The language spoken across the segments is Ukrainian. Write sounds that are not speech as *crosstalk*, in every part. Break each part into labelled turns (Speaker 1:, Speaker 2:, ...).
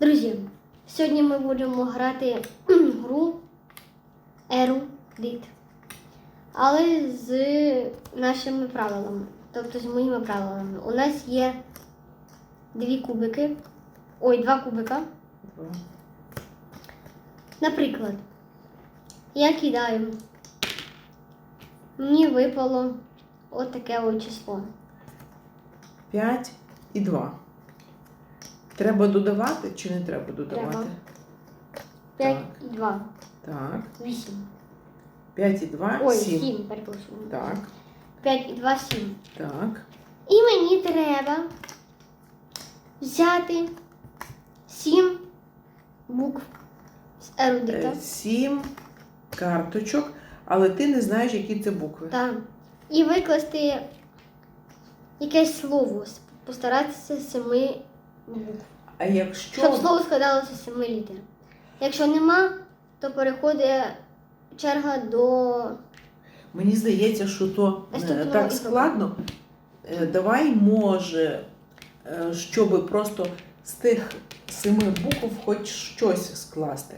Speaker 1: Друзі, сьогодні ми будемо грати *clears throat* гру Ерудит. Але з нашими правилами. Тобто з моїми правилами. У нас є дві кубики. Ой, два кубика.
Speaker 2: Два.
Speaker 1: Наприклад, я кидаю. Мені випало от таке от число.
Speaker 2: 5 і 2. Треба додавати чи не треба додавати?
Speaker 1: Треба. 5 і 2.
Speaker 2: Так.
Speaker 1: 8.
Speaker 2: 5 і 2,
Speaker 1: Ой,
Speaker 2: 7.
Speaker 1: 7, перепрошую.
Speaker 2: Так,
Speaker 1: 5 і 2 7.
Speaker 2: так.
Speaker 1: І мені треба взяти 7 букв з ерудита.
Speaker 2: 7 карточок, але ти не знаєш, які це букви.
Speaker 1: Так. І викласти якесь слово. Постаратися з 7 букв.
Speaker 2: А якщо
Speaker 1: Щоб слово складалося з 7 літер. Якщо нема, то переходить черга до.
Speaker 2: мені здається, що то е,
Speaker 1: Наступного
Speaker 2: так складно, е, давай може, е, щоб просто з тих семи букв хоч щось скласти.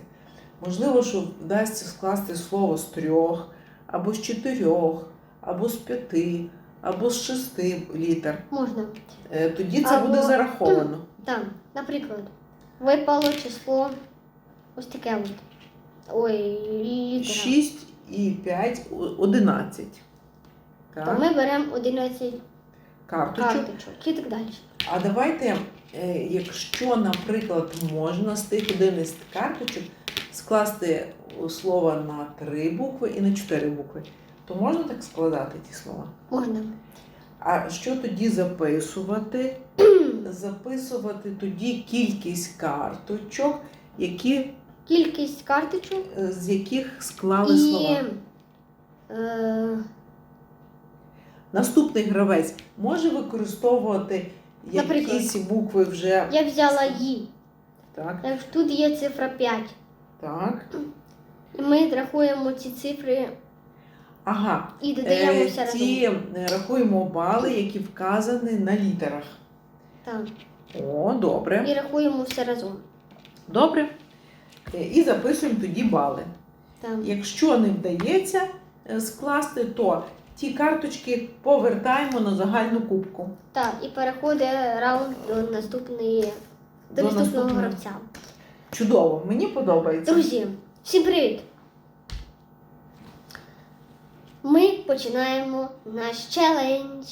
Speaker 2: Можливо, що вдасться скласти слово з трьох, або з чотирьох, або з п'яти, або з шести літер.
Speaker 1: Можна.
Speaker 2: Е, Тоді це
Speaker 1: Або-
Speaker 2: буде зараховано. *clears throat*
Speaker 1: Так, наприклад, випало число ось таке от. Ой, літера.
Speaker 2: 6 і 5 – 11.
Speaker 1: То
Speaker 2: Так,
Speaker 1: ми беремо 11
Speaker 2: карточок.
Speaker 1: карточок і так далі.
Speaker 2: А давайте, е, якщо, наприклад, можна з тих 11 карточок скласти слово на 3 букви і на 4 букви, то можна так складати ті слова?
Speaker 1: Можна.
Speaker 2: А що тоді записувати? *clears throat* Записувати тоді кількість карточок, які,
Speaker 1: Кількість карточок
Speaker 2: е, з яких склали
Speaker 1: і.
Speaker 2: слова.
Speaker 1: Е,
Speaker 2: Наступний гравець може використовувати
Speaker 1: Наприклад.
Speaker 2: якісь букви вже.
Speaker 1: я взяла «ї».
Speaker 2: Так,
Speaker 1: Тут є цифра 5.
Speaker 2: так.
Speaker 1: І ми рахуємо ці цифри
Speaker 2: Ага.
Speaker 1: і додаємо
Speaker 2: Е,
Speaker 1: все разом.
Speaker 2: ті е, рахуємо бали, які вказані на літерах.
Speaker 1: Так.
Speaker 2: О, добре.
Speaker 1: І рахуємо все разом.
Speaker 2: Добре. Е, І записуємо тоді бали.
Speaker 1: Так.
Speaker 2: Якщо не вдається скласти, то ті карточки повертаємо на загальну кубку.
Speaker 1: так. І переходить раунд до наступної до,
Speaker 2: До
Speaker 1: наступного. гравця.
Speaker 2: Чудово, мені подобається.
Speaker 1: Друзі, всім привіт! Починаємо наш челендж.